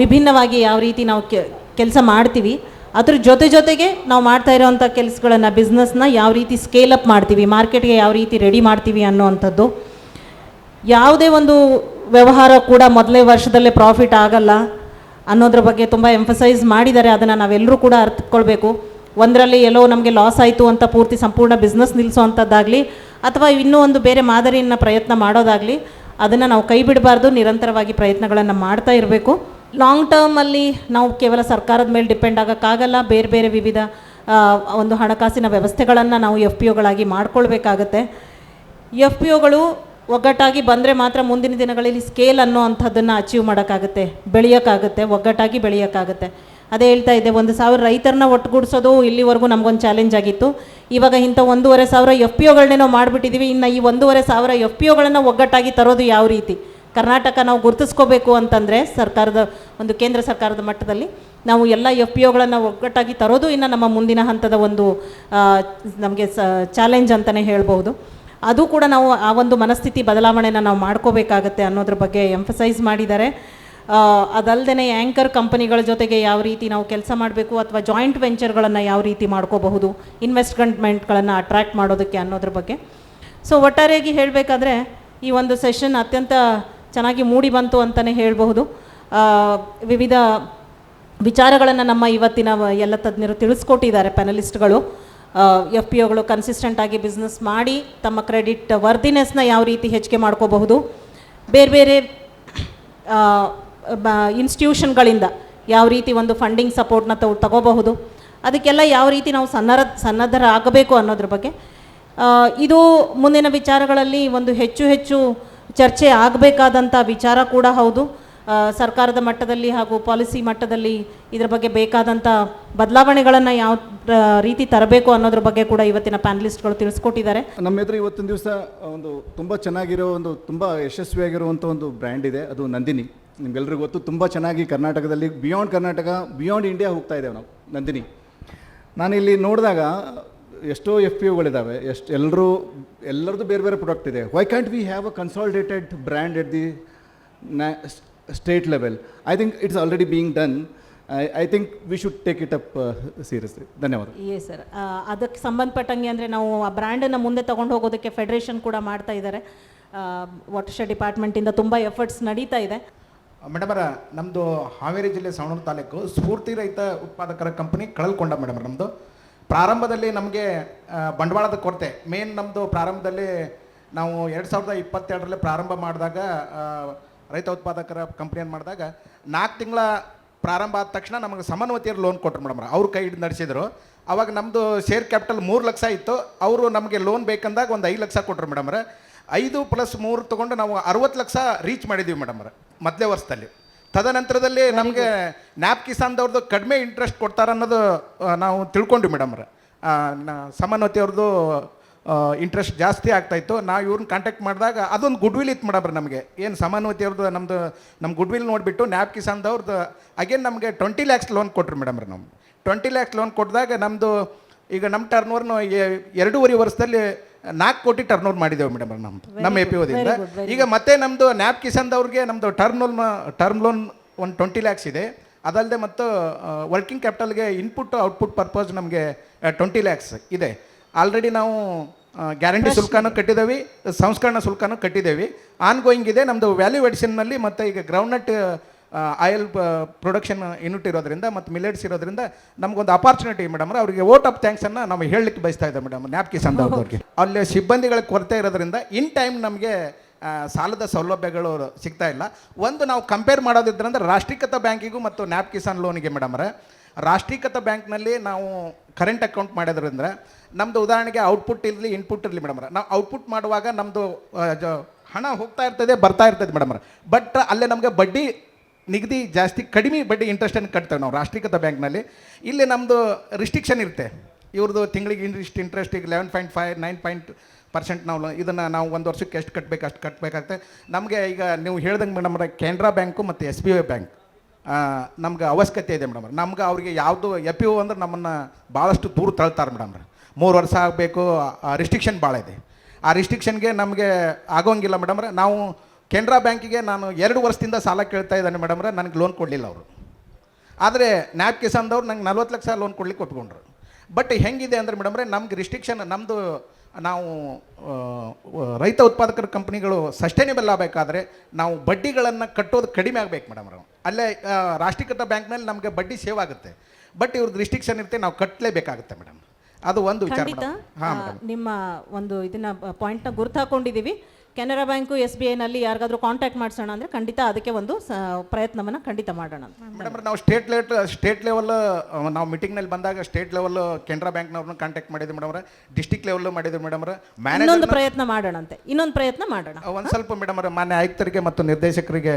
ವಿಭಿನ್ನವಾಗಿ ಯಾವ ರೀತಿ ನಾವು ಕೆಲಸ ಮಾಡ್ತೀವಿ, ಅದ್ರ ಜೊತೆ ಜೊತೆಗೆ ನಾವು ಮಾಡ್ತಾ ಇರೋವಂಥ ಕೆಲಸಗಳನ್ನು ಬಿಸ್ನೆಸ್ನ ಯಾವ ರೀತಿ ಸ್ಕೇಲ್ ಅಪ್ ಮಾಡ್ತೀವಿ ಮಾರ್ಕೆಟ್ಗೆ ಯಾವ ರೀತಿ ರೆಡಿ ಮಾಡ್ತೀವಿ ಅನ್ನೋವಂಥದ್ದು. ಯಾವುದೇ ಒಂದು ವ್ಯವಹಾರ ಕೂಡ ಮೊದಲೇ ವರ್ಷದಲ್ಲೇ ಪ್ರಾಫಿಟ್ ಆಗಲ್ಲ ಅನ್ನೋದ್ರ ಬಗ್ಗೆ ತುಂಬ ಎಂಫಸೈಸ್ ಮಾಡಿದ್ದಾರೆ ಅದನ್ನು ನಾವೆಲ್ಲರೂ ಕೂಡ ಅರ್ಥಕೊಳ್ಬೇಕು. ಒಂದರಲ್ಲಿ ಎಲ್ಲೋ ನಮಗೆ ಲಾಸ್ ಆಯಿತು ಅಂತ ಪೂರ್ತಿ ಸಂಪೂರ್ಣ ಬಿಸ್ನೆಸ್ ನಿಲ್ಲಿಸುವಂಥದ್ದಾಗಲಿ ಅಥವಾ ಇನ್ನೂ ಒಂದು ಬೇರೆ ಮಾದರಿಯನ್ನು ಪ್ರಯತ್ನ ಮಾಡೋದಾಗಲಿ, ಅದನ್ನು ನಾವು ಕೈ ಬಿಡಬಾರ್ದು, ನಿರಂತರವಾಗಿ ಪ್ರಯತ್ನಗಳನ್ನು ಮಾಡ್ತಾ ಇರಬೇಕು. ಲಾಂಗ್ ಟರ್ಮಲ್ಲಿ ನಾವು ಕೇವಲ ಸರ್ಕಾರದ ಮೇಲೆ ಡಿಪೆಂಡ್ ಆಗೋಕ್ಕಾಗಲ್ಲ. ಬೇರೆ ಬೇರೆ ವಿವಿಧ ಒಂದು ಹಣಕಾಸಿನ ವ್ಯವಸ್ಥೆಗಳನ್ನು ನಾವು ಎಫ್ ಪಿ ಒಗಳಾಗಿ ಮಾಡ್ಕೊಳ್ಬೇಕಾಗತ್ತೆ. ಎಫ್ ಪಿ ಒಗಳು ಒಗ್ಗಟ್ಟಾಗಿ ಬಂದರೆ ಮಾತ್ರ ಮುಂದಿನ ದಿನಗಳಲ್ಲಿ ಸ್ಕೇಲ್ ಅನ್ನೋ ಅಂಥದ್ದನ್ನು ಅಚೀವ್ ಮಾಡೋಕ್ಕಾಗುತ್ತೆ. ಬೆಳೆಯೋಕ್ಕಾಗುತ್ತೆ, ಒಗ್ಗಟ್ಟಾಗಿ ಬೆಳೆಯೋಕ್ಕಾಗುತ್ತೆ. ಅದೇ ಹೇಳ್ತಾ ಇದ್ದೆ, ಒಂದು ಸಾವಿರ ರೈತರನ್ನ ಒಟ್ಟುಗೂಡಿಸೋದು ಇಲ್ಲಿವರೆಗೂ ನಮಗೊಂದು ಚಾಲೆಂಜ್ ಆಗಿತ್ತು. ಇವಾಗ ಇಂಥ ಒಂದೂವರೆ ಸಾವಿರ ಎಫ್ ಪಿ ಒಗಳನ್ನೇ ನಾವು ಮಾಡಿಬಿಟ್ಟಿದ್ದೀವಿ ಇನ್ನು ಈ ಒಂದೂವರೆ ಸಾವಿರ ಎಫ್ ಪಿ ಒಗಳನ್ನು ಒಗ್ಗಟ್ಟಾಗಿ ತರೋದು ಯಾವ ರೀತಿ? ಕರ್ನಾಟಕ ನಾವು ಗುರುತಿಸ್ಕೋಬೇಕು ಅಂತಂದರೆ ಸರ್ಕಾರದ ಒಂದು ಕೇಂದ್ರ ಸರ್ಕಾರದ ಮಟ್ಟದಲ್ಲಿ ನಾವು ಎಲ್ಲ ಎಫ್ ಪಿ ಒಗಳನ್ನು ಒಗ್ಗಟ್ಟಾಗಿ ತರೋದು ಇನ್ನು ನಮ್ಮ ಮುಂದಿನ ಹಂತದ ಒಂದು ನಮಗೆ ಸ ಚಾಲೆಂಜ್ ಅಂತಲೇ ಹೇಳ್ಬೋದು ಅದು ಕೂಡ ನಾವು ಆ ಒಂದು ಮನಸ್ಥಿತಿ ಬದಲಾವಣೆನ ನಾವು ಮಾಡ್ಕೋಬೇಕಾಗತ್ತೆ ಅನ್ನೋದ್ರ ಬಗ್ಗೆ ಎಂಫಸೈಸ್ ಮಾಡಿದ್ದಾರೆ. ಅದಲ್ಲದೆ ಆ್ಯಂಕರ್ ಕಂಪನಿಗಳ ಜೊತೆಗೆ ಯಾವ ರೀತಿ ನಾವು ಕೆಲಸ ಮಾಡಬೇಕು ಅಥವಾ ಜಾಯಿಂಟ್ ವೆಂಚರ್ಗಳನ್ನು ಯಾವ ರೀತಿ ಮಾಡ್ಕೋಬಹುದು ಇನ್ವೆಸ್ಟ್ಮೆಂಟ್ಗಳನ್ನು ಅಟ್ರ್ಯಾಕ್ಟ್ ಮಾಡೋದಕ್ಕೆ ಅನ್ನೋದ್ರ ಬಗ್ಗೆ. ಸೊ ಒಟ್ಟಾರೆಯಾಗಿ ಹೇಳಬೇಕಾದ್ರೆ ಈ ಒಂದು ಸೆಷನ್ ಅತ್ಯಂತ ಚೆನ್ನಾಗಿ ಮೂಡಿ ಬಂತು ಅಂತಲೇ ಹೇಳಬಹುದು. ವಿವಿಧ ವಿಚಾರಗಳನ್ನು ನಮ್ಮ ಇವತ್ತಿನ ಎಲ್ಲ ತಜ್ಞರು ತಿಳಿಸ್ಕೊಟ್ಟಿದ್ದಾರೆ ಪ್ಯಾನಲಿಸ್ಟ್ಗಳು ಎಫ್ ಪಿ ಒಗಳು ಕನ್ಸಿಸ್ಟೆಂಟಾಗಿ ಬಿಸ್ನೆಸ್ ಮಾಡಿ ತಮ್ಮ ಕ್ರೆಡಿಟ್ ವರ್ದಿನೆಸ್ನ ಯಾವ ರೀತಿ ಹೆಚ್ಚಿಗೆ ಮಾಡ್ಕೋಬಹುದು. ಬೇರೆ ಬೇರೆ ಇನ್ಸ್ಟಿಟ್ಯೂಷನ್ಗಳಿಂದ ಯಾವ ರೀತಿ ಒಂದು ಫಂಡಿಂಗ್ ಸಪೋರ್ಟ್ನ ತಗೊ, ತಗೋಬಹುದು. ಅದಕ್ಕೆಲ್ಲ ಯಾವ ರೀತಿ ನಾವು ಸನ್ನರ, ಸನ್ನದ್ಧರಾಗಬೇಕು ಅನ್ನೋದ್ರ ಬಗ್ಗೆ. ಇದು ಮುಂದಿನ ವಿಚಾರಗಳಲ್ಲಿ ಒಂದು ಹೆಚ್ಚು ಹೆಚ್ಚು ಚರ್ಚೆ ಆಗಬೇಕಾದಂಥ ವಿಚಾರ ಕೂಡ ಹೌದು. ಸರ್ಕಾರದ ಮಟ್ಟದಲ್ಲಿ ಹಾಗೂ ಪಾಲಿಸಿ ಮಟ್ಟದಲ್ಲಿ ಇದರ ಬಗ್ಗೆ ಬೇಕಾದಂಥ ಬದಲಾವಣೆಗಳನ್ನು ಯಾವ ರೀತಿ ತರಬೇಕು ಅನ್ನೋದ್ರ ಬಗ್ಗೆ ಕೂಡ ಇವತ್ತಿನ ಪ್ಯಾನಲಿಸ್ಟ್ಗಳು ತಿಳಿಸ್ಕೊಟ್ಟಿದ್ದಾರೆ. ನಮ್ಮ ಎದುರು ಇವತ್ತಿನ ದಿವಸ ಒಂದು ತುಂಬ ಚೆನ್ನಾಗಿರೋ ಒಂದು ತುಂಬ ಯಶಸ್ವಿಯಾಗಿರುವಂಥ ಒಂದು ಬ್ರ್ಯಾಂಡ್ ಇದೆ, ಅದು ನಂದಿನಿ. ನಿಮ್ಗೆಲ್ರಿಗೂ ಗೊತ್ತು, ತುಂಬ ಚೆನ್ನಾಗಿ ಕರ್ನಾಟಕದಲ್ಲಿ, ಬಿಯಾಂಡ್ ಕರ್ನಾಟಕ, ಬಿಯಾಂಡ್ ಇಂಡಿಯಾ ಹೋಗ್ತಾ ಇದ್ದೇವೆ ನಾವು, ನಂದಿನಿ. ನಾನಿಲ್ಲಿ ನೋಡಿದಾಗ ಎಷ್ಟೋ ಎಫ್ ಪಿ ಒಗಳಿದ್ದಾವೆ ಎಷ್ಟು ಎಲ್ಲರೂ ಎಲ್ಲರದ್ದು ಬೇರೆ ಬೇರೆ ಪ್ರಾಡಕ್ಟ್ ಇದೆ. Why can't we have a consolidated brand at the state level I think it's already being done I I think we should take it up seriously ಧನ್ಯವಾದ. ಏ ಸರ್ ಅದಕ್ಕೆ ಸಂಬಂಧಪಟ್ಟಂಗೆ ಅಂದರೆ ನಾವು ಆ ಬ್ರ್ಯಾಂಡನ್ನು ಮುಂದೆ ತೊಗೊಂಡು ಹೋಗೋದಕ್ಕೆ ಫೆಡರೇಷನ್ ಕೂಡ ಮಾಡ್ತಾ ಇದ್ದಾರೆ ವಾಟರ್ಶೆಡ್ ಡಿಪಾರ್ಟ್ಮೆಂಟಿಂದ ತುಂಬ ಎಫರ್ಟ್ಸ್ ನಡೀತಾ ಇದೆ. ಮೇಡಮರ ನಮ್ಮದು ಹಾವೇರಿ ಜಿಲ್ಲೆ ಸವಣೂರು ತಾಲೂಕು ಸ್ಫೂರ್ತಿ ರಹಿತ ಉತ್ಪಾದಕರ ಕಂಪನಿ ಕಳಲ್ಕೊಂಡ ಮೇಡಮ್ ನಮ್ಮದು ಪ್ರಾರಂಭದಲ್ಲಿ ನಮಗೆ ಬಂಡವಾಳದ ಕೊರತೆ. ಮೇನ್ ನಮ್ಮದು ಪ್ರಾರಂಭದಲ್ಲಿ ನಾವು ಎರಡು ಸಾವಿರದ ಇಪ್ಪತ್ತೆರಡರಲ್ಲಿ ಪ್ರಾರಂಭ ಮಾಡಿದಾಗ ರೈತ ಉತ್ಪಾದಕರ ಕಂಪ್ನಿಯನ್ನು ಮಾಡಿದಾಗ, ನಾಲ್ಕು ತಿಂಗಳ ಪ್ರಾರಂಭ ಆದ ತಕ್ಷಣ ನಮಗೆ ಸಮನ್ವತಿಯರು ಲೋನ್ ಕೊಟ್ಟರು ಮೇಡಮ್ ಅವ್ರ. ಕೈ ಹಿಡಿದು ನಡೆಸಿದರು. ಅವಾಗ ನಮ್ಮದು ಶೇರ್ ಕ್ಯಾಪಿಟಲ್ ಮೂರು ಲಕ್ಷ ಇತ್ತು. ಅವರು ನಮಗೆ ಲೋನ್ ಬೇಕಂದಾಗ ಒಂದು ಐದು ಲಕ್ಷ ಕೊಟ್ಟರು ಮೇಡಮ್ರೆ ಐದು ಪ್ಲಸ್ ಮೂರು ತೊಗೊಂಡು ನಾವು ಅರವತ್ತು ಲಕ್ಷ ರೀಚ್ ಮಾಡಿದ್ದೀವಿ ಮೇಡಮ್ರೆ ಮೊದಲೇ ವರ್ಷದಲ್ಲಿ. ತದನಂತರದಲ್ಲಿ ನಮಗೆ ನ್ಯಾಪ್ ಕಿಸಾನ್ದವ್ರದ್ದು ಕಡಿಮೆ ಇಂಟ್ರೆಸ್ಟ್ ಕೊಡ್ತಾರೆ ಅನ್ನೋದು ನಾವು ತಿಳ್ಕೊಂಡ್ವಿ ಮೇಡಮ್ರ ಸಮನ್ವತಿ ಅವ್ರದ್ದು ಇಂಟ್ರೆಸ್ಟ್ ಜಾಸ್ತಿ ಆಗ್ತಾಯಿತ್ತು ನಾವು ಇವ್ರನ್ನ ಕಾಂಟ್ಯಾಕ್ಟ್ ಮಾಡಿದಾಗ ಅದೊಂದು ಗುಡ್ ವಿಲ್ ಇತ್ತು ಮೇಡಮ್ರ ನಮಗೆ. ಏನು ಸಮಾನವತಿಯವ್ರದ್ದು ನಮ್ಮದು ನಮ್ಮ ಗುಡ್ ವಿಲ್ ನೋಡಿಬಿಟ್ಟು ನ್ಯಾಪ್ ಕಿಸಾನ್ದವ್ರದ್ದು ಅಗೇನ್ ನಮಗೆ ಟ್ವೆಂಟಿ ಲ್ಯಾಕ್ಸ್ ಲೋನ್ ಕೊಟ್ರು ಮೇಡಮ್ರೆ ನಮ್ಮ ಟ್ವೆಂಟಿ ಲ್ಯಾಕ್ಸ್ ಲೋನ್ ಕೊಟ್ಟಿದಾಗ ನಮ್ಮದು ಈಗ ನಮ್ಮ ಟರ್ನ್ ಓವರ್ನು ಎರಡೂವರೆ ವರ್ಷದಲ್ಲಿ ನಾಲ್ಕು ಕೋಟಿ ಟರ್ನ್ ಓವರ್ ಮಾಡಿದ್ದೇವೆ ಮೇಡಮ್ ನಮ್ದು ನಮ್ಮ ಎ ಪಿ ಓದಿಂದ ಈಗ ಮತ್ತೆ ನಮ್ಮದು ನ್ಯಾಪ್ ಕಿಸಾನ್ದವ್ರಿಗೆ ನಮ್ಮದು ಟರ್ಮ್ ಲೋನ್ ಟರ್ಮ್ ಲೋನ್ ಒಂದು ಟ್ವೆಂಟಿ ಲ್ಯಾಕ್ಸ್ ಇದೆ. ಅದಲ್ಲದೆ ಮತ್ತು ವರ್ಕಿಂಗ್ ಕ್ಯಾಪಿಟಲ್ಗೆ ಇನ್ಪುಟ್ ಔಟ್ಪುಟ್ ಪರ್ಪಸ್ ನಮಗೆ ಟ್ವೆಂಟಿ ಲ್ಯಾಕ್ಸ್ ಇದೆ. ಆಲ್ರೆಡಿ ನಾವು ಗ್ಯಾರಂಟಿ ಶುಲ್ಕನೂ ಕಟ್ಟಿದ್ದೇವೆ ಸಂಸ್ಕರಣ ಶುಲ್ಕನೂ ಕಟ್ಟಿದ್ದೇವೆ ಆನ್ ಗೋಯಿಂಗ್ ಇದೆ ನಮ್ಮದು ವ್ಯಾಲ್ಯೂ ಎಡಿಷನ್ನಲ್ಲಿ ಮತ್ತು ಈಗ ಗ್ರೌಂಡ್ನಟ್ ಆಯಿಲ್ ಪ್ರೊಡಕ್ಷನ್ ಯೂನಿಟ್ ಇರೋದ್ರಿಂದ ಮತ್ತು ಮಿಲೆಟ್ಸ್ ಇರೋದ್ರಿಂದ ನಮಗೊಂದು ಅಪಾರ್ಚುನಿಟಿ ಮೇಡಮ್ ಅವರಿಗೆ ವೋಟ್ ಆಫ್ ಥ್ಯಾಂಕ್ಸನ್ನು ನಾವು ಹೇಳಲಿಕ್ಕೆ ಬಯಸ್ತಾ ಇದ್ದೇವೆ ಮೇಡಮ್ ನ್ಯಾಪ್ಕಿ ಅವ್ರಿಗೆ. ಅಲ್ಲಿ ಸಿಬ್ಬಂದಿಗಳ ಕೊರತೆ ಇರೋದ್ರಿಂದ ಇನ್ ಟೈಮ್ ನಮಗೆ ಸಾಲದ ಸೌಲಭ್ಯಗಳು ಸಿಗ್ತಾ ಇಲ್ಲ. ಒಂದು ನಾವು ಕಂಪೇರ್ ಮಾಡೋದಿದ್ರಂದ್ರೆ ರಾಷ್ಟ್ರೀಕೃತ ಬ್ಯಾಂಕಿಗೂ ಮತ್ತು ನ್ಯಾಪ್ ಕಿಸಾನ್ ಲೋನಿಗೆ ಮೇಡಮ್ರೆ ರಾಷ್ಟ್ರೀಕೃತ ಬ್ಯಾಂಕ್ನಲ್ಲಿ ನಾವು ಕರೆಂಟ್ ಅಕೌಂಟ್ ಮಾಡೋದ್ರಿಂದ ನಮ್ಮದು ಉದಾಹರಣೆಗೆ ಔಟ್ಪುಟ್ ಇರಲಿ ಇನ್ಪುಟ್ ಇರಲಿ ಮೇಡಮ್ರೆ ನಾವು ಔಟ್ಪುಟ್ ಮಾಡುವಾಗ ನಮ್ಮದು ಹಣ ಹೋಗ್ತಾ ಇರ್ತದೆ, ಬರ್ತಾ ಇರ್ತದೆ ಮೇಡಮ್ರೆ ಬಟ್ ಅಲ್ಲೇ ನಮಗೆ ಬಡ್ಡಿ ನಿಗದಿ ಜಾಸ್ತಿ ಕಡಿಮೆ ಬಡ್ಡಿ ಇಂಟ್ರೆಸ್ಟನ್ನು ಕಟ್ತೇವೆ ನಾವು ರಾಷ್ಟ್ರೀಕೃತ ಬ್ಯಾಂಕ್ನಲ್ಲಿ ಇಲ್ಲಿ ನಮ್ಮದು ರಿಸ್ಟ್ರಿಕ್ಷನ್ ಇರುತ್ತೆ. ಇವ್ರದ್ದು ತಿಂಗಳಿಗೆ ಇಂಟ್ರೆಸ್ಟ್ ಇಂಟ್ರೆಸ್ಟ್ ಈಗ eleven point five nine point percent ನಾವು ಇದನ್ನು ನಾವು ಒಂದು ವರ್ಷಕ್ಕೆ ಎಷ್ಟು ಕಟ್ಟಬೇಕು ಅಷ್ಟು ಕಟ್ಟಬೇಕಾಗುತ್ತೆ ನಮಗೆ ಈಗ ನೀವು ಹೇಳ್ದಂಗೆ ಮೇಡಮ್ ಕೆನರಾ ಬ್ಯಾಂಕು ಮತ್ತು ಎಸ್ ಬಿ ಐ ಬ್ಯಾಂಕ್ ನಮ್ಗೆ ಅವಶ್ಯಕತೆ ಇದೆ ಮೇಡಮ್ ನಮ್ಗೆ ಅವ್ರಿಗೆ ಯಾವುದು ಎ ಪಿ ಓ ಅಂದ್ರೆ ನಮ್ಮನ್ನು ಭಾಳಷ್ಟು ದೂರ ತಳ್ತಾರೆ ಮೇಡಮ್ ಮೂರು ವರ್ಷ ಆಗಬೇಕು ರಿಸ್ಟ್ರಿಕ್ಷನ್ ಭಾಳ ಇದೆ. ಆ ರಿಸ್ಟ್ರಿಕ್ಷನ್ಗೆ ನಮಗೆ ಆಗೋಂಗಿಲ್ಲ ಮೇಡಮ್ರೆ ನಾವು ಕೆನರಾ ಬ್ಯಾಂಕಿಗೆ ನಾನು ಎರಡು ವರ್ಷದಿಂದ ಸಾಲ ಕೇಳ್ತಾ ಇದ್ದಾನೆ ಮೇಡಮ್ರೆ ನನಗೆ ಲೋನ್ ಕೊಡಲಿಲ್ಲ ಅವರು. ಆದರೆ ನ್ಯಾಪ್ ಕಿಸಾನ್ದವ್ರು ನಂಗೆ ನಲ್ವತ್ತು ಲಕ್ಷ ಲೋನ್ ಕೊಡ್ಲಿಕ್ಕೆ ಒಪ್ಕೊಂಡ್ರು. ಬಟ್ ಹೆಂಗಿದೆ ಅಂದ್ರೆ ಮೇಡಮ್ರೆ ನಮ್ಗೆ ರಿಸ್ಟ್ರಿಕ್ಷನ್ ನಮ್ಮದು ನಾವು ರೈತ ಉತ್ಪಾದಕರ ಕಂಪ್ನಿಗಳು ಸಸ್ಟೈನೇಬಲ್ ಆಗಬೇಕಾದ್ರೆ ನಾವು ಬಡ್ಡಿಗಳನ್ನು ಕಟ್ಟೋದು ಕಡಿಮೆ ಆಗಬೇಕು ಮೇಡಮ್ ಅಲ್ಲೇ ಆ, ರಾಷ್ಟ್ರೀಕೃತ ಬ್ಯಾಂಕ್ನಲ್ಲಿ ನಮಗೆ ಬಡ್ಡಿ ಸೇವ್ ಆಗುತ್ತೆ. ಬಟ್ ಇವ್ರದ್ದು ರಿಸ್ಟ್ರಿಕ್ಷನ್ ಇರುತ್ತೆ ನಾವು ಕಟ್ಟಲೇಬೇಕಾಗುತ್ತೆ ಮೇಡಮ್ ಅದು ಒಂದು ವಿಚಾರ ನಿಮ್ಮ ಒಂದು ಇದನ್ನ ಪಾಯಿಂಟ್ನ ಗುರ್ತು ಹಾಕೊಂಡಿದ್ದೀವಿ. ಕೆನರಾ ಬ್ಯಾಂಕು ಎಸ್ ಬಿ ಐನಲ್ಲಿ ಯಾರಿಗಾದ್ರೂ ಕಾಂಟ್ಯಾಕ್ಟ್ ಮಾಡಿಸೋಣ ಅಂದರೆ ಖಂಡಿತ ಅದಕ್ಕೆ ಒಂದು ಪ್ರಯತ್ನವನ್ನು ಖಂಡಿತ ಮಾಡೋಣ. ಮೇಡಮ್ ನಾವು ಸ್ಟೇಟ್ ಲೆಟ್ ಸ್ಟೇಟ್ ಲೆವೆಲ್ ನಾವು ಮೀಟಿಂಗ್ನಲ್ಲಿ ಬಂದಾಗ ಸ್ಟೇಟ್ ಲೆವೆಲ್ ಕೆನರಾ ಬ್ಯಾಂಕ್ನವ್ರನ್ನ ಕಾಂಟ್ಯಾಕ್ಟ್ ಮಾಡಿದ್ವಿ ಮೇಡಮ್ ಡಿಸ್ಟಿಕ್ ಲೆವೆಲ್ ಮಾಡಿದ್ವಿ ಮೇಡಮ್ ಇನ್ನೊಂದು ಪ್ರಯತ್ನ ಪ್ರಯತ್ನ ಮಾಡೋಣಂತೆ ಇನ್ನೊಂದು ಪ್ರಯತ್ನ ಮಾಡೋಣ. ಒಂದು ಸ್ವಲ್ಪ ಮೇಡಮ್ ಮಾನ್ಯ ಆಯುಕ್ತರಿಗೆ ಮತ್ತು ನಿರ್ದೇಶಕರಿಗೆ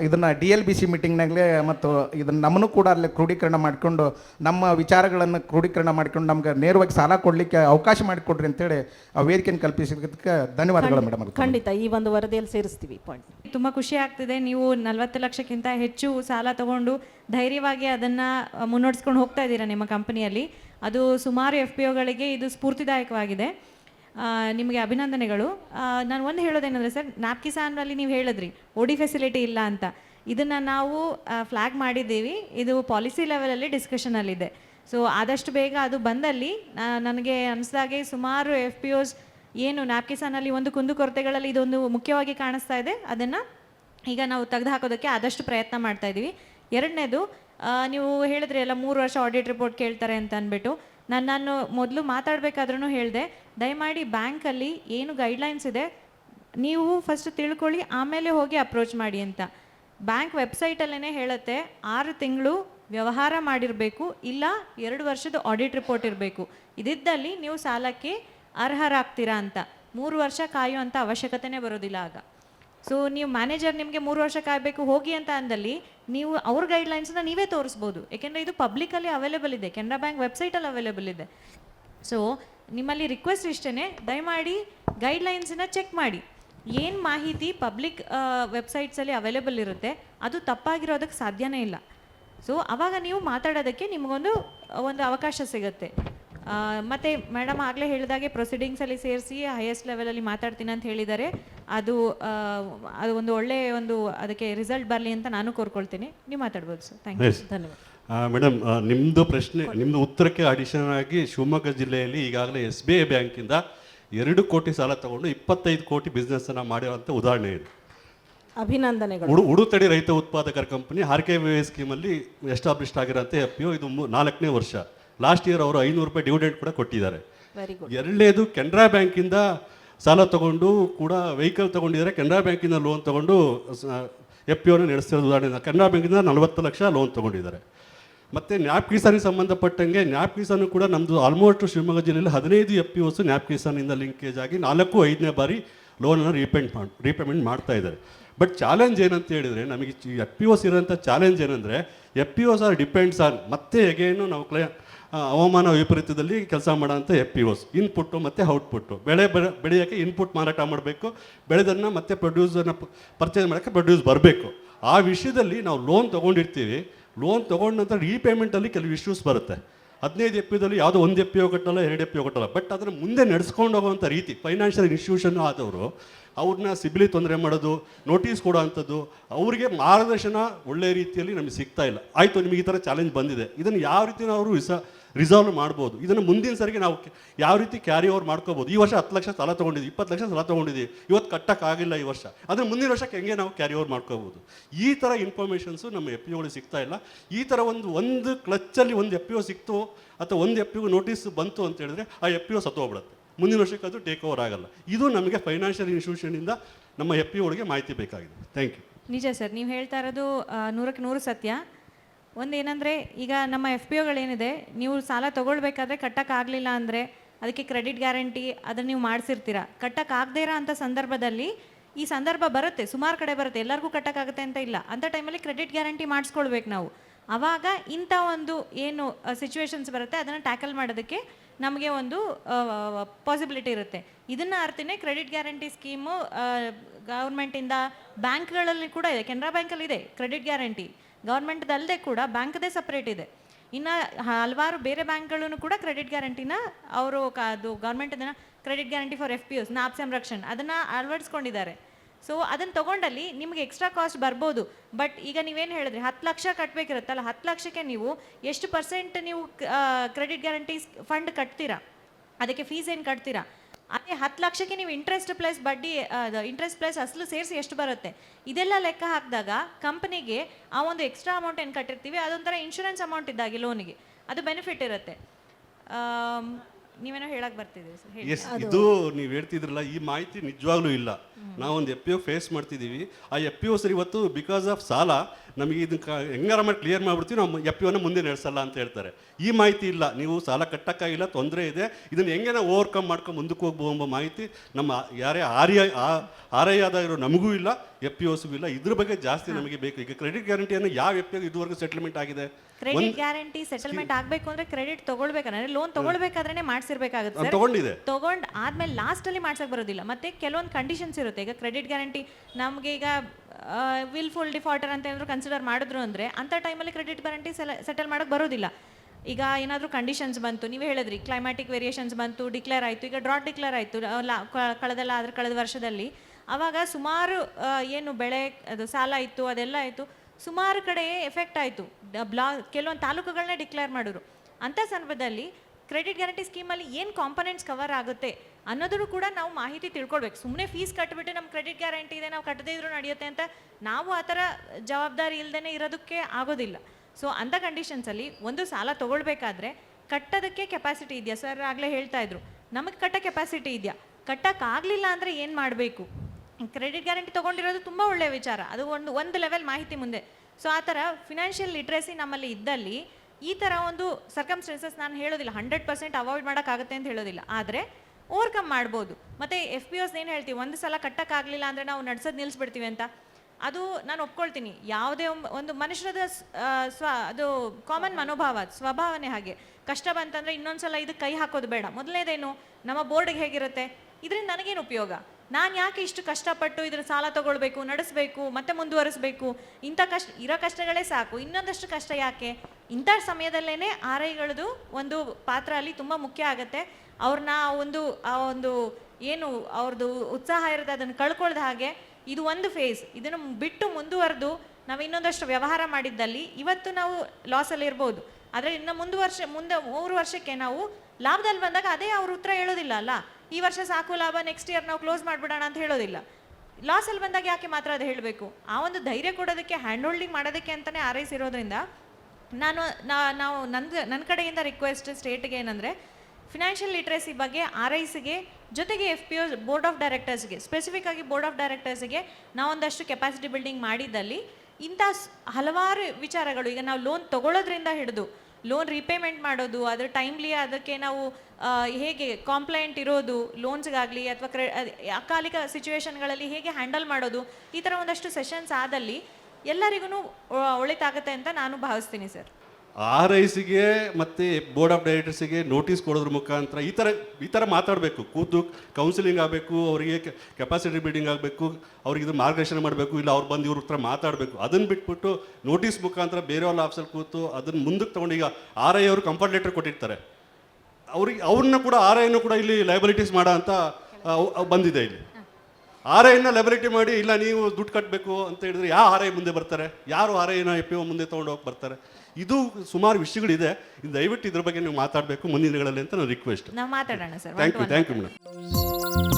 ಇದನ್ನು ಇದನ್ನ ಡಿ ಎಲ್ ಬಿ ಸಿ ಮೀಟಿಂಗ್ನಾಗಲೇ ಮತ್ತು ಇದನ್ನ ನಮ್ಮನ್ನು ಕೂಡ ಅಲ್ಲಿ ಕ್ರೋಢೀಕರಣ ಮಾಡಿಕೊಂಡು ನಮ್ಮ ವಿಚಾರಗಳನ್ನು ಕ್ರೋಢೀಕರಣ ಮಾಡಿಕೊಂಡು ನಮ್ಗೆ ನೇರವಾಗಿ ಸಾಲ ಕೊಡಲಿಕ್ಕೆ ಅವಕಾಶ ಮಾಡಿಕೊಡ್ರಿ ಅಂತೇಳಿ ಆ ವೇದಿಕೆಯನ್ನು ಕಲ್ಪಿಸಿದ್ದಕ್ಕೆ ಧನ್ಯವಾದಗಳು ಮೇಡಮ್ ಖಂಡಿತ ಈ ಒಂದು ವರದಿಯಲ್ಲಿ ಸೇರಿಸ್ತೀವಿ ಪಾಯಿಂಟ್ ತುಂಬ ಖುಷಿ ಆಗ್ತಿದೆ ನೀವು ನಲವತ್ತು ಲಕ್ಷಕ್ಕಿಂತ ಹೆಚ್ಚು ಸಾಲ ತಗೊಂಡು ಧೈರ್ಯವಾಗಿ ಅದನ್ನು ಮುನ್ನಡೆಸ್ಕೊಂಡು ಹೋಗ್ತಾ ಇದ್ದೀರಾ ನಿಮ್ಮ ಕಂಪನಿಯಲ್ಲಿ. ಅದು ಸುಮಾರು ಎಫ್ ಪಿ ಒಗಳಿಗೆ ಇದು ಸ್ಫೂರ್ತಿದಾಯಕವಾಗಿದೆ. ನಿಮಗೆ ಅಭಿನಂದನೆಗಳು. ನಾನು ಒಂದು ಹೇಳೋದೇನೆಂದರೆ ಸರ್ ನ್ಯಾಪ್ ಕಿಸಾನ್ನಲ್ಲಿ ನೀವು ಹೇಳಿದ್ರಿ ಓಡಿ ಫೆಸಿಲಿಟಿ ಇಲ್ಲ ಅಂತ. ಇದನ್ನು ನಾವು ಫ್ಲ್ಯಾಗ್ ಮಾಡಿದ್ದೀವಿ. ಇದು ಪಾಲಿಸಿ ಲೆವೆಲಲ್ಲಿ ಡಿಸ್ಕಷನಲ್ಲಿದೆ ಸೊ ಆದಷ್ಟು ಬೇಗ ಅದು ಬಂದಲ್ಲಿ ನನಗೆ ಅನಿಸ್ದಾಗೆ ಸುಮಾರು ಎಫ್ ಪಿ ಒಸ್ ಏನು ನ್ಯಾಪ್ ಅಲ್ಲಿ ಒಂದು ಕುಂದುಕೊರತೆಗಳಲ್ಲಿ ಇದೊಂದು ಮುಖ್ಯವಾಗಿ ಕಾಣಿಸ್ತಾ ಇದೆ. ಅದನ್ನು ಈಗ ನಾವು ತೆಗೆದು ಹಾಕೋದಕ್ಕೆ ಆದಷ್ಟು ಪ್ರಯತ್ನ ಮಾಡ್ತಾ ಇದ್ದೀವಿ ಎರಡನೇದು ನೀವು ಹೇಳಿದ್ರೆ ಎಲ್ಲ ಮೂರು ವರ್ಷ ಆಡಿಟ್ ರಿಪೋರ್ಟ್ ಕೇಳ್ತಾರೆ ಅಂತ ಅಂದ್ಬಿಟ್ಟು. ನಾನು ನಾನು ಮೊದಲು ಮಾತಾಡಬೇಕಾದ್ರೂ ಹೇಳಿದೆ, ದಯಮಾಡಿ ಬ್ಯಾಂಕಲ್ಲಿ ಏನು ಗೈಡ್ಲೈನ್ಸ್ ಇದೆ, ನೀವು ಫಸ್ಟ್ ತಿಳ್ಕೊಳ್ಳಿ, ಆಮೇಲೆ ಹೋಗಿ ಅಪ್ರೋಚ್ ಮಾಡಿ ಅಂತ. ಬ್ಯಾಂಕ್ ವೆಬ್ಸೈಟಲ್ಲೇ ಹೇಳುತ್ತೆ, ಆರು ತಿಂಗಳು ವ್ಯವಹಾರ ಮಾಡಿರಬೇಕು, ಇಲ್ಲ ಎರಡು ವರ್ಷದ ಆಡಿಟ್ ರಿಪೋರ್ಟ್ ಇರಬೇಕು. ಇದಿದ್ದಲ್ಲಿ ನೀವು ಸಾಲಕ್ಕೆ ಅರ್ಹರಾಗ್ತೀರಾ ಅಂತ. ಮೂರು ವರ್ಷ ಕಾಯುವಂಥ ಅವಶ್ಯಕತೆನೇ ಬರೋದಿಲ್ಲ ಆಗ. ಸೊ ನೀವು ಮ್ಯಾನೇಜರ್ ನಿಮಗೆ ಮೂರು ವರ್ಷ ಕಾಯಬೇಕು, ಹೋಗಿ ಅಂತ ಅಂದಲ್ಲಿ ನೀವು ಅವ್ರ ಗೈಡ್ಲೈನ್ಸನ್ನ ನೀವೇ ತೋರಿಸ್ಬೋದು. ಏಕೆಂದರೆ ಇದು ಪಬ್ಲಿಕಲ್ಲಿ ಅವೈಲೇಬಲ್ ಇದೆ, ಕೆನರಾ ಬ್ಯಾಂಕ್ ವೆಬ್ಸೈಟಲ್ಲಿ ಅವೈಲೇಬಲ್ ಇದೆ. ಸೊ ನಿಮ್ಮಲ್ಲಿ ರಿಕ್ವೆಸ್ಟ್ ಇಷ್ಟೇ ದಯಮಾಡಿ ಗೈಡ್ಲೈನ್ಸನ್ನ ಚೆಕ್ ಮಾಡಿ. ಏನು ಮಾಹಿತಿ ಪಬ್ಲಿಕ್ ವೆಬ್ಸೈಟ್ಸಲ್ಲಿ ಅವೈಲೇಬಲ್ ಇರುತ್ತೆ, ಅದು ತಪ್ಪಾಗಿರೋದಕ್ಕೆ ಸಾಧ್ಯನೇ ಇಲ್ಲ. ಸೊ ಅವಾಗ ನೀವು ಮಾತಾಡೋದಕ್ಕೆ ನಿಮಗೊಂದು, ಒಂದು ಅವಕಾಶ ಸಿಗುತ್ತೆ. ಮತ್ತೆ ಮೇಡಮ್ ಆಗಲೇ ಹೇಳಿದಾಗೆ ಪ್ರೊಸೀಡಿಂಗ್ಸಲ್ಲಿ ಸೇರಿಸಿ ಹೈಯೆಸ್ಟ್ ಲೆವೆಲಲ್ಲಿ ಮಾತಾಡ್ತೀನಿ ಅಂತ ಹೇಳಿದ್ದಾರೆ ಅದು ಅದು ಒಂದು ಒಳ್ಳೆಯ ಒಂದು ಅದಕ್ಕೆ ರಿಸಲ್ಟ್ ಬರಲಿ ಅಂತ ನಾನು ಕೋರ್ಕೊಳ್ತೀನಿ. ನೀವು ಮಾತಾಡ್ಬೋದು ಸರ್ ಥ್ಯಾಂಕ್ ಯು ಧನ್ಯವಾದ. ಮೇಡಮ್ ನಿಮ್ಮದು ಪ್ರಶ್ನೆ ನಿಮ್ಮದು ಉತ್ತರಕ್ಕೆ ಅಡಿಷನ್ ಆಗಿ ಶಿವಮೊಗ್ಗ ಜಿಲ್ಲೆಯಲ್ಲಿ ಈಗಾಗಲೇ ಎಸ್ ಬಿ ಐ ಬ್ಯಾಂಕಿಂದ ಎರಡು ಕೋಟಿ ಸಾಲ ತಗೊಂಡು ಇಪ್ಪತ್ತೈದು ಕೋಟಿ ಬಿಸ್ನೆಸ್ಸನ್ನು ಮಾಡಿರೋಂಥ ಉದಾಹರಣೆ ಇದೆ. ಅಭಿನಂದನೆಗಳು. ಉಡು ಉಡುತಡಿ ರೈತ ಉತ್ಪಾದಕರ ಕಂಪನಿ ಆರ್ ಕೆ ವಿ ಸ್ಕೀಮಲ್ಲಿ ಎಸ್ಟಾಬ್ಲಿಷ್ಡ್ ಆಗಿರೋಂಥ ಎಫ್ ಪಿ ಇದು ಮೂ- ನಾಲ್ಕನೇ ವರ್ಷ. ಲಾಸ್ಟ್ ಇಯರ್ ಅವರು ಐನೂರು ರೂಪಾಯಿ ಡಿವಿಡೆಂಟ್ ಕೂಡ ಕೊಟ್ಟಿದ್ದಾರೆ. ಎರಡನೇದು ಕೆನರಾ ಬ್ಯಾಂಕಿಂದ ಸಾಲ ತಗೊಂಡು ಕೂಡ ವೆಹಿಕಲ್ ತಗೊಂಡಿದ್ದಾರೆ. ಕೆನರಾ ಬ್ಯಾಂಕಿಂದ ಲೋನ್ ತಗೊಂಡು ಎಫ್ ಪಿ ಓನ ನಡೆಸ್ತಿರೋದು ಉದಾಹರಣೆ. ಕೆನರಾ ಬ್ಯಾಂಕಿಂದ ನಲವತ್ತು ಲಕ್ಷ ಲೋನ್ ತಗೊಂಡಿದ್ದಾರೆ. ಮತ್ತು ನ್ಯಾಪ್ ಕಿಸಾನಿಗೆ ಸಂಬಂಧಪಟ್ಟಂಗೆ ನ್ಯಾಪ್ ಕಿಸಾನು ಕೂಡ ನಮ್ಮದು ಆಲ್ಮೋಸ್ಟ್ ಶಿವಮೊಗ್ಗ ಜಿಲ್ಲೆಯಲ್ಲಿ ಹದಿನೈದು ಎಫ್ ಪಿ ಓಸು ನ್ಯಾಪ್ ಕಿಸಾನಿಂದ ಲಿಂಕೇಜ್ ಆಗಿ ನಾಲ್ಕು ಐದನೇ ಬಾರಿ ಲೋನನ್ನು ರೀಪೇಂಟ್ ಮಾಡಿ ರೀಪೇಮೆಂಟ್ ಮಾಡ್ತಾ ಇದ್ದಾರೆ. ಬಟ್ ಚಾಲೆಂಜ್ ಏನಂತ ಹೇಳಿದರೆ ನಮಗೆ ಎಫ್ ಪಿ ಓಸ್ ಇರೋಂಥ ಚಾಲೆಂಜ್ ಏನಂದರೆ F P Os are depends on ಮತ್ತೆ ಹೇಗೇನು ನಾವು ಕ್ಲೈ ಹವಾಮಾನ ವೈಪರೀತ್ಯದಲ್ಲಿ ಕೆಲಸ ಮಾಡೋಂಥ ಎಫ್ ಪಿ ಓಸ್ ಇನ್ಪುಟ್ಟು ಮತ್ತು ಔಟ್ಪುಟ್ಟು ಬೆಳೆ ಬೆಳೆ ಬೆಳೆಯೋಕ್ಕೆ ಇನ್ಪುಟ್ ಮಾರಾಟ ಮಾಡಬೇಕು, ಬೆಳೆದನ್ನು ಮತ್ತೆ ಪ್ರೊಡ್ಯೂಸರ್ನ ಪರ್ಚೇಸ್ ಮಾಡೋಕ್ಕೆ ಪ್ರೊಡ್ಯೂಸ್ ಬರಬೇಕು. ಆ ವಿಷಯದಲ್ಲಿ ನಾವು ಲೋನ್ ತೊಗೊಂಡಿರ್ತೀವಿ ಲೋನ್ ತೊಗೊಂಡ ನಂತರ ರೀಪೇಮೆಂಟಲ್ಲಿ ಕೆಲವು ಇಶ್ಯೂಸ್ ಬರುತ್ತೆ. ಹದಿನೈದು ಎಫ್ ಪಿದಲ್ಲಿ ಯಾವುದೋ ಒಂದು ಎಫ್ ಪಿ ಹೋಗಟ್ಟಲ್ಲ ಎರಡು ಎಫ್ ಪಿ ಬಟ್ ಅದನ್ನು ಮುಂದೆ ನಡೆಸ್ಕೊಂಡು ಹೋಗುವಂಥ ರೀತಿ ಫೈನಾನ್ಷಿಯಲ್ ಇನ್ಸ್ಟಿಟ್ಯೂಷನ್ ಆದವರು ಅವ್ರನ್ನ ಸಿಬಿಲಿ ತೊಂದರೆ ಮಾಡೋದು ನೋಟಿಸ್ ಕೊಡೋ ಅಂಥದ್ದು ಅವರಿಗೆ ಮಾರ್ಗದರ್ಶನ ಒಳ್ಳೆಯ ರೀತಿಯಲ್ಲಿ ನಮಗೆ ಸಿಗ್ತಾ ಇಲ್ಲ. ಆಯಿತು, ನಿಮಗೆ ಈ ಥರ ಚಾಲೆಂಜ್ ಬಂದಿದೆ. ಇದನ್ನು ಯಾವ ರೀತಿ ಅವರು ರಿಸ ರಿಸಾಲ್ವ್ ಮಾಡ್ಬೋದು? ಇದನ್ನು ಮುಂದಿನ ಸರಿಗೆ ನಾವು ಯಾವ ರೀತಿ ಕ್ಯಾರಿ ಓವರ್ ಮಾಡ್ಕೋಬೋದು? ಈ ವರ್ಷ ಹತ್ತು ಲಕ್ಷ ಸಾಲ ತೊಗೊಂಡಿದ್ವಿ ಇಪ್ಪತ್ತು ಲಕ್ಷ ಸಾಲ ತೊಗೊಂಡಿದ್ದೀವಿ. ಇವತ್ತು ಕಟ್ಟೋಕ್ಕಾಗಿಲ್ಲ ಈ ವರ್ಷ. ಆದರೆ ಮುಂದಿನ ವರ್ಷಕ್ಕೆ ಹೆಂಗೆ ನಾವು ಕ್ಯಾರಿ ಓವರ್ ಮಾಡ್ಕೋಬೋದು? ಈ ಥರ ಇನ್ಫಾರ್ಮೇಷನ್ಸು ನಮ್ಮ ಎಫ್ ಪಿ ಸಿಗ್ತಾ ಇಲ್ಲ. ಈ ಥರ ಒಂದು ಒಂದು ಕ್ಲಚ್ಚಲ್ಲಿ ಒಂದು ಎಫ್ ಪಿ ಒ ಸಿಕ್ತು, ಅಥವಾ ಒಂದು ಎಫ್ ಪಿ ನೋಟಿಸ್ ಬಂತು ಅಂತ ಹೇಳಿದ್ರೆ, ಆ ಎಫ್ ಪಿ ಒ ಸತ್ತೋಗ್ಬಿಡುತ್ತೆ. ಮುಂದಿನ ವರ್ಷಕ್ಕೆ ಅದು ಟೇಕ್ ಓವರ್ ಆಗಲ್ಲ. ಇದು ನಮಗೆ ಫೈನಾನ್ಷಿಯಲ್ ಇನ್ಸ್ಟಿಟ್ಯೂಷನಿಂದ ನಮ್ಮ ಎಫ್ ಪಿ ಒಳಗೆ ಮಾಹಿತಿ ಬೇಕಾಗಿದೆ. ಥ್ಯಾಂಕ್ ಯು ನಿಜ ಸರ್, ನೀವು ಹೇಳ್ತಾ ಇರೋದು ನೂರಕ್ಕೆ ನೂರು ಸತ್ಯ. ಒಂದೇನೆಂದರೆ, ಈಗ ನಮ್ಮ ಎಫ್ ಪಿ ಒಗಳೇನಿದೆ, ನೀವು ಸಾಲ ತೊಗೊಳ್ಬೇಕಾದ್ರೆ ಕಟ್ಟಕ್ಕಾಗಲಿಲ್ಲ ಅಂದರೆ ಅದಕ್ಕೆ ಕ್ರೆಡಿಟ್ ಗ್ಯಾರಂಟಿ ಅದನ್ನು ನೀವು ಮಾಡಿಸಿರ್ತೀರ. ಕಟ್ಟಕ್ಕಾಗದೇ ಇರೋ ಅಂಥ ಸಂದರ್ಭದಲ್ಲಿ ಈ ಸಂದರ್ಭ ಬರುತ್ತೆ, ಸುಮಾರು ಕಡೆ ಬರುತ್ತೆ, ಎಲ್ಲರಿಗೂ ಕಟ್ಟಕ್ಕಾಗುತ್ತೆ ಅಂತ ಇಲ್ಲ. ಅಂಥ ಟೈಮಲ್ಲಿ ಕ್ರೆಡಿಟ್ ಗ್ಯಾರಂಟಿ ಮಾಡಿಸ್ಕೊಳ್ಬೇಕು ನಾವು. ಆವಾಗ ಇಂಥ ಒಂದು ಏನು ಸಿಚುವೇಶನ್ಸ್ ಬರುತ್ತೆ, ಅದನ್ನು ಟ್ಯಾಕಲ್ ಮಾಡೋದಕ್ಕೆ ನಮಗೆ ಒಂದು ಪಾಸಿಬಿಲಿಟಿ ಇರುತ್ತೆ. ಇದನ್ನು ಅರ್ಥನೇ ಕ್ರೆಡಿಟ್ ಗ್ಯಾರಂಟಿ ಸ್ಕೀಮು ಗೌರ್ಮೆಂಟಿಂದ ಬ್ಯಾಂಕ್ಗಳಲ್ಲಿ ಕೂಡ ಇದೆ. ಕೆನರಾ ಬ್ಯಾಂಕಲ್ಲಿ ಇದೆ ಕ್ರೆಡಿಟ್ ಗ್ಯಾರಂಟಿ ಗೌರ್ಮೆಂಟ್ದಲ್ಲದೆ ಕೂಡ ಬ್ಯಾಂಕ್ದೇ ಸಪ್ರೇಟ್ ಇದೆ. ಇನ್ನು ಹಲವಾರು ಬೇರೆ ಬ್ಯಾಂಕ್ಗಳೂ ಕೂಡ ಕ್ರೆಡಿಟ್ ಗ್ಯಾರಂಟಿನ ಅವರು ಅದು ಗೌರ್ಮೆಂಟ್ ಅದನ್ನು credit guarantee for F P U NAB ಸಂರಕ್ಷಣೆ. ಅದನ್ನು ಅಳವಡಿಸ್ಕೊಂಡಿದ್ದಾರೆ. ಸೊ ಅದನ್ನು ತಗೊಂಡಲ್ಲಿ ನಿಮಗೆ ಎಕ್ಸ್ಟ್ರಾ ಕಾಸ್ಟ್ ಬರ್ಬೋದು. ಬಟ್ ಈಗ ನೀವೇನು ಹೇಳಿದ್ರಿ, ಹತ್ತು ಲಕ್ಷ ಕಟ್ಟಬೇಕಿರುತ್ತಲ್ಲ ಹತ್ತು ಲಕ್ಷಕ್ಕೆ ನೀವು ಎಷ್ಟು ಪರ್ಸೆಂಟ್ ನೀವು ಕ್ರೆಡಿಟ್ ಗ್ಯಾರಂಟಿ ಫಂಡ್ ಕಟ್ತೀರಾ? ಅದಕ್ಕೆ ಫೀಸ್ ಏನು ಕಟ್ತೀರಾ? ಅದೇ ಹತ್ತು ಲಕ್ಷಕ್ಕೆ ನೀವು ಇಂಟ್ರೆಸ್ಟ್ ಪ್ಲಸ್ ಬಡ್ಡಿ ಇಂಟ್ರೆಸ್ಟ್ ಪ್ಲಸ್ ಅಸಲು ಸೇರಿಸಿ ಎಷ್ಟು ಬರುತ್ತೆ? ಇದೆಲ್ಲ ಲೆಕ್ಕ ಹಾಕಿದಾಗ ಕಂಪನಿಗೆ ಆ ಒಂದು ಎಕ್ಸ್ಟ್ರಾ ಅಮೌಂಟ್ ಏನು ಕಟ್ಟಿರ್ತೀವಿ, ಅದೊಂಥರ ಇನ್ಶೂರೆನ್ಸ್ ಅಮೌಂಟ್ ಇದ್ದಾಗಿ ಲೋನಿಗೆ ಅದು ಬೆನಿಫಿಟ್ ಇರುತ್ತೆ. ನೀವೇನೋ ಹೇಳಕ್ ಬರ್ತಿದ್ದೀವಿ ಸರ್ ಹೇಳಿ. ಎಸ್ ಇದು ನೀವು ಹೇಳ್ತಿದ್ರಲ್ಲ ಈ ಮಾಹಿತಿ ನಿಜವಾಗ್ಲೂ ಇಲ್ಲ. ನಾವೊಂದು ಎಫ್ ಪಿ ಒ ಫೇಸ್ ಮಾಡ್ತಿದ್ದೀವಿ ಆ ಎಫ್ ಪಿ ಒ ಸರ್ ಇವತ್ತು ಬಿಕಾಸ್ ಆಫ್ ಸಾಲ ನಮಗೆ ಇದನ್ನ ಕ- ಹೆಂಗಾರ ಮಾಡಿ ಕ್ಲಿಯರ್ ಮಾಡ್ಬಿಡ್ತೀವಿ ನಾವು ಎಫ್ ಪಿ ಒನ ಮುಂದೆ ನಡೆಸಲ್ಲ ಅಂತ ಹೇಳ್ತಾರೆ. ಈ ಮಾಹಿತಿ ಇಲ್ಲ. ನೀವು ಸಾಲ ಕಟ್ಟಕ್ಕಾಗಿಲ್ಲ ತೊಂದರೆ ಇದೆ. ಇದನ್ನು ಹೆಂಗೇನ ನಾವು ಓವರ್ಕಮ್ ಮಾಡ್ಕೊಂಡು ಮುಂದಕ್ಕೆ ಹೋಗ್ಬೋ ಎಂಬ ಮಾಹಿತಿ ನಮ್ಮ ಯಾರೇ ಆರ್ಯ ಆರ್ ಐ ಆದ ಇರೋ ನಮಗೂ ಇಲ್ಲ ಎಫ್ ಪಿ ಒಸ್ಗೂ ಇಲ್ಲ. ಇದ್ರ ಬಗ್ಗೆ ಜಾಸ್ತಿ ನಮಗೆ ಬೇಕು. ಈಗ ಕ್ರೆಡಿಟ್ ಗ್ಯಾರಂಟಿಯನ್ನು ಯಾವ ಎಫ್ ಪಿ ಇದುವರೆಗೂ ಸೆಟಲ್ಮೆಂಟ್ ಆಗಿದೆ? ಕ್ರೆಡಿಟ್ ಗ್ಯಾರಂಟಿ ಸೆಟಲ್ಮೆಂಟ್ ಆಗಬೇಕು ಅಂದ್ರೆ ಕ್ರೆಡಿಟ್ ತಗೊಳ್ಬೇಕಂದ್ರೆ ಲೋನ್ ತಗೊಳ್ಬೇಕಾದ್ರೆ ಮಾಡ್ಸಿರ್ಬೇಕಾಗುತ್ತೆ ಸರ್. ತಗೊಂಡಿದೆ. ತಗೊಂಡ್ ಆದ್ಮೇಲೆ ಲಾಸ್ಟ್ ಅಲ್ಲಿ ಮಾಡ್ಸಕ್ ಬರೋದಿಲ್ಲ. ಮತ್ತೆ ಕೆಲವೊಂದು ಕಂಡೀಷನ್ಸ್ ಇರುತ್ತೆ. ಈಗ ಕ್ರೆಡಿಟ್ ಗ್ಯಾರಂಟಿ ನಮ್ಗೆ ಈಗ ವಿಲ್ಫುಲ್ ಡಿಫಾಲ್ಟರ್ ಅಂತ ಏನಾದ್ರು ಕನ್ಸಿಡರ್ ಮಾಡಿದ್ರು ಅಂದ್ರೆ ಅಂತ ಟೈಮಲ್ಲಿ ಕ್ರೆಡಿಟ್ ಗ್ಯಾರಂಟಿ ಸೆಟಲ್ ಮಾಡಕ್ ಬರೋದಿಲ್ಲ. ಈಗ ಏನಾದರೂ ಕಂಡೀಷನ್ಸ್ ಬಂತು ನೀವು ಹೇಳಿದ್ರಿ ಕ್ಲೈಮ್ಯಾಟಿಕ್ ವೇರಿಯೇಷನ್ಸ್ ಬಂತು ಡಿಕ್ಲೇರ್ ಆಯಿತು ಈಗ ಡ್ರಾಟ್ ಡಿಕ್ಲೇರ್ ಆಯಿತು ಕಳೆದೆಲ್ಲ ಆದ್ರೆ ಕಳೆದ ವರ್ಷದಲ್ಲಿ ಆವಾಗ ಸುಮಾರು ಏನು ಬೆಳೆ ಅದು ಸಾಲ ಇತ್ತು ಅದೆಲ್ಲ ಆಯಿತು ಸುಮಾರು ಕಡೆ ಎಫೆಕ್ಟ್ ಆಯಿತು. ಬ್ಲಾ, ಕೆಲವೊಂದು ತಾಲೂಕುಗಳನ್ನ ಡಿಕ್ಲೇರ್ ಮಾಡಿದ್ರು. ಅಂಥ ಸಂದರ್ಭದಲ್ಲಿ ಕ್ರೆಡಿಟ್ ಗ್ಯಾರಂಟಿ ಸ್ಕೀಮಲ್ಲಿ ಏನು ಕಾಂಪೊನೆಂಟ್ಸ್ ಕವರ್ ಆಗುತ್ತೆ ಅನ್ನೋದನ್ನು ಕೂಡ ನಾವು ಮಾಹಿತಿ ತಿಳ್ಕೊಳ್ಬೇಕು. ಸುಮ್ಮನೆ ಫೀಸ್ ಕಟ್ಟಿಬಿಟ್ಟು ನಮ್ಮ ಕ್ರೆಡಿಟ್ ಗ್ಯಾರಂಟಿ ಇದೆ, ನಾವು ಕಟ್ಟದೇ ಇದ್ರೂ ನಡೆಯುತ್ತೆ ಅಂತ ನಾವು ಆ ಥರ ಜವಾಬ್ದಾರಿ ಇಲ್ಲದೇ ಇರೋದಕ್ಕೆ ಆಗೋದಿಲ್ಲ. ಸೊ ಅಂಥ ಕಂಡೀಷನ್ಸಲ್ಲಿ ಒಂದು ಸಾಲ ತೊಗೊಳ್ಬೇಕಾದ್ರೆ ಕಟ್ಟೋದಕ್ಕೆ ಕೆಪಾಸಿಟಿ ಇದೆಯಾ? ಸರ್ ಆಗಲೇ ಹೇಳ್ತಾ ಇದ್ರು. ನಮಗೆ ಕಟ್ಟೋ ಕೆಪಾಸಿಟಿ ಇದೆಯಾ? ಕಟ್ಟೋಕ್ಕಾಗಲಿಲ್ಲ ಅಂದರೆ ಏನು ಮಾಡಬೇಕು? ಕ್ರೆಡಿಟ್ ಗ್ಯಾರಂಟಿ ತೊಗೊಂಡಿರೋದು ತುಂಬ ಒಳ್ಳೆಯ ವಿಚಾರ. ಅದು ಒಂದು ಒಂದು ಲೆವೆಲ್ ಮಾಹಿತಿ ಮುಂದೆ. ಸೊ ಆ ಥರ ಫಿನಾನ್ಷಿಯಲ್ ಲಿಟ್ರೆಸಿ ನಮ್ಮಲ್ಲಿ ಇದ್ದಲ್ಲಿ ಈ ಥರ ಒಂದು ಸರ್ಕಮ್ಸ್ಟೆನ್ಸಸ್ ನಾನು ಹೇಳೋದಿಲ್ಲ. ಹಂಡ್ರೆಡ್ ಪರ್ಸೆಂಟ್ ಅವಾಯ್ಡ್ ಮಾಡೋಕ್ಕಾಗುತ್ತೆ ಅಂತ ಹೇಳೋದಿಲ್ಲ. ಆದರೆ ಓವರ್ಕಮ್ ಮಾಡ್ಬೋದು. ಮತ್ತು ಎಫ್ ಪಿ ಓಸ್ ಏನು ಹೇಳ್ತೀವಿ? ಒಂದು ಸಲ ಕಟ್ಟಕ್ಕಾಗಲಿಲ್ಲ ಅಂದರೆ ನಾವು ನಡ್ಸೋದು ನಿಲ್ಲಿಸ್ಬಿಡ್ತೀವಿ ಅಂತ. ಅದು ನಾನು ಒಪ್ಕೊಳ್ತೀನಿ. ಯಾವುದೇ ಒಂದು ಮನುಷ್ಯರದ ಸ್ವ ಅದು ಕಾಮನ್ ಮನೋಭಾವ ಸ್ವಭಾವನೆ ಹಾಗೆ. ಕಷ್ಟ ಬಂತಂದರೆ ಇನ್ನೊಂದ್ಸಲ ಇದಕ್ಕೆ ಕೈ ಹಾಕೋದು ಬೇಡ. ಮೊದಲನೇದೇನು? ನಮ್ಮ ಬೋರ್ಡ್ಗೆ ಹೇಗಿರುತ್ತೆ? ಇದರಿಂದ ನನಗೇನು ಉಪಯೋಗ? ನಾನು ಯಾಕೆ ಇಷ್ಟು ಕಷ್ಟಪಟ್ಟು ಇದರ ಸಾಲ ತಗೊಳ್ಬೇಕು, ನಡೆಸಬೇಕು, ಮತ್ತೆ ಮುಂದುವರಿಸಬೇಕು? ಇಂಥ ಕಷ್ಟ, ಇರೋ ಕಷ್ಟಗಳೇ ಸಾಕು. ಇನ್ನೊಂದಷ್ಟು ಕಷ್ಟ ಯಾಕೆ? ಇಂಥ ಸಮಯದಲ್ಲೇ ಆರ್ ಐಗಳದು ಒಂದು ಪಾತ್ರ ಅಲ್ಲಿ ತುಂಬ ಮುಖ್ಯ ಆಗುತ್ತೆ. ಅವ್ರನ್ನ ಒಂದು, ಆ ಒಂದು ಏನು ಅವ್ರದ್ದು ಉತ್ಸಾಹ ಇರುತ್ತೆ, ಅದನ್ನು ಕಳ್ಕೊಳ್ದ ಹಾಗೆ ಇದು ಒಂದು ಫೇಸ್ ಇದನ್ನು ಬಿಟ್ಟು ಮುಂದುವರೆದು ನಾವು ಇನ್ನೊಂದಷ್ಟು ವ್ಯವಹಾರ ಮಾಡಿದ್ದಲ್ಲಿ ಇವತ್ತು ನಾವು ಲಾಸಲ್ಲಿ ಇರ್ಬೋದು. ಆದರೆ ಇನ್ನು ಮುಂದುವರ್ಷ, ಮುಂದೆ ಮೂರು ವರ್ಷಕ್ಕೆ ನಾವು ಲಾಭದಲ್ಲಿ ಬಂದಾಗ ಅದೇ ಅವ್ರ ಉತ್ತರ ಹೇಳೋದಿಲ್ಲ ಅಲ್ಲ? ಈ ವರ್ಷ ಸಾಕು ಲಾಭ ನೆಕ್ಸ್ಟ್ ಇಯರ್ ನಾವು ಕ್ಲೋಸ್ ಮಾಡಿಬಿಡೋಣ ಅಂತ ಹೇಳೋದಿಲ್ಲ. ಲಾಸಲ್ಲಿ ಬಂದಾಗ ಯಾಕೆ ಮಾತ್ರ ಅದು ಹೇಳಬೇಕು? ಆ ಒಂದು ಧೈರ್ಯ ಕೊಡೋದಕ್ಕೆ ಹ್ಯಾಂಡ್ ಹೋಲ್ಡಿಂಗ್ ಮಾಡೋದಕ್ಕೆ ಅಂತಲೇ ಆರೈಸಿರೋದ್ರಿಂದ ನಾನು ನಾವು ನನ್ನ ನನ್ನ ಕಡೆಯಿಂದ ರಿಕ್ವೆಸ್ಟ್ ಸ್ಟೇಟ್ಗೆ ಏನಂದರೆ ಫಿನಾನ್ಷಿಯಲ್ ಲಿಟ್ರೆಸಿ ಬಗ್ಗೆ ಆರ್ ಐಸಿಗೆ ಜೊತೆಗೆ F P O board of ಡೈರೆಕ್ಟರ್ಸ್ಗೆ specific ಆಗಿ ಬೋರ್ಡ್ ಆಫ್ ಡೈರೆಕ್ಟರ್ಸ್ಗೆ ನಾವೊಂದಷ್ಟು ಕೆಪಾಸಿಟಿ ಬಿಲ್ಡಿಂಗ್ ಮಾಡಿದ್ದಲ್ಲಿ ಇಂಥ ಹಲವಾರು ವಿಚಾರಗಳು, ಈಗ ನಾವು ಲೋನ್ ತಗೊಳ್ಳೋದ್ರಿಂದ ಹಿಡಿದು ಲೋನ್ ರೀಪೇಮೆಂಟ್ ಮಾಡೋದು, ಅದ್ರ ಟೈಮ್ಲಿ ಅದಕ್ಕೆ ನಾವು ಹೇಗೆ ಕಾಂಪ್ಲೈಂಟ್ ಇರೋದು ಲೋನ್ಸ್ಗಾಗಲಿ ಅಥವಾ ಕ್ರೆ ಅಕಾಲಿಕ ಸಿಚುವೇಶನ್ಗಳಲ್ಲಿ ಹೇಗೆ ಹ್ಯಾಂಡಲ್ ಮಾಡೋದು, ಈ ಥರ ಒಂದಷ್ಟು ಸೆಷನ್ಸ್ ಆದಲ್ಲಿ ಎಲ್ಲರಿಗೂ ಒಳಿತಾಗತ್ತೆ ಅಂತ ನಾನು ಭಾವಿಸ್ತೀನಿ ಸರ್. ಆರ್ ಸಿಗೆ ಮತ್ತು ಬೋರ್ಡ್ ಆಫ್ ಡೈರೆಕ್ಟರ್ಸಿಗೆ ನೋಟಿಸ್ ಕೊಡೋದ್ರ ಮುಖಾಂತರ ಈ ಥರ ಈ ಥರ ಮಾತಾಡಬೇಕು. ಕೂತು ಕೌನ್ಸಿಲಿಂಗ್ ಆಗಬೇಕು ಅವರಿಗೆ ಕೆಪಾಸಿಟಿ ಬಿಲ್ಡಿಂಗ್ ಆಗಬೇಕು ಅವ್ರಿಗೆ ಇದು ಮಾರ್ಗದರ್ಶನ ಮಾಡಬೇಕು ಇಲ್ಲ ಅವ್ರು ಬಂದು ಇವ್ರ ಹತ್ರ ಮಾತಾಡಬೇಕು. ಅದನ್ನು ಬಿಟ್ಬಿಟ್ಟು ನೋಟಿಸ್ ಮುಖಾಂತರ ಬೇರೆಯವ್ರ ಆಫೀಸಲ್ಲಿ ಕೂತು ಅದನ್ನು ಮುಂದಕ್ಕೆ ತೊಗೊಂಡು ಈಗ ಆರ್ ಐ ಅವರು ಕಂಫರ್ಟ್ ಲೆಟರ್ ಕೊಟ್ಟಿರ್ತಾರೆ. ಅವ್ರಿಗೆ ಅವ್ರನ್ನ ಕೂಡ ಆರ್ ಐನೂ ಕೂಡ ಇಲ್ಲಿ ಲೈಬಿಲಿಟೀಸ್ ಮಾಡೋ ಅಂತ ಬಂದಿದೆ ಇಲ್ಲಿ. ಆರ್ ಐನ ಲೆಬರಿಟಿ ಮಾಡಿ ಇಲ್ಲ ನೀವು ದುಡ್ಡು ಕಟ್ಟಬೇಕು ಅಂತ ಹೇಳಿದ್ರೆ ಯಾವ ಆರ್ ಐ ಮುಂದೆ ಬರ್ತಾರೆ? ಯಾರು ಆರ್ ಐನ ಎ ಪಿ ಒ ಮುಂದೆ ತೊಗೊಂಡು ಹೋಗಿ ಬರ್ತಾರೆ? ಇದು ಸುಮಾರು ವಿಷಯಗಳಿದೆ. ಇದು ದಯವಿಟ್ಟು ಇದ್ರ ಬಗ್ಗೆ ನೀವು ಮಾತಾಡಬೇಕು. ಮುಂದಿನ ದಿನಗಳಲ್ಲಿ ಅಂತ ನಾನು ರಿಕ್ವೆಸ್ಟ್ ನಾವು ಮಾತಾಡೋಣ sir. Thank you thank you madam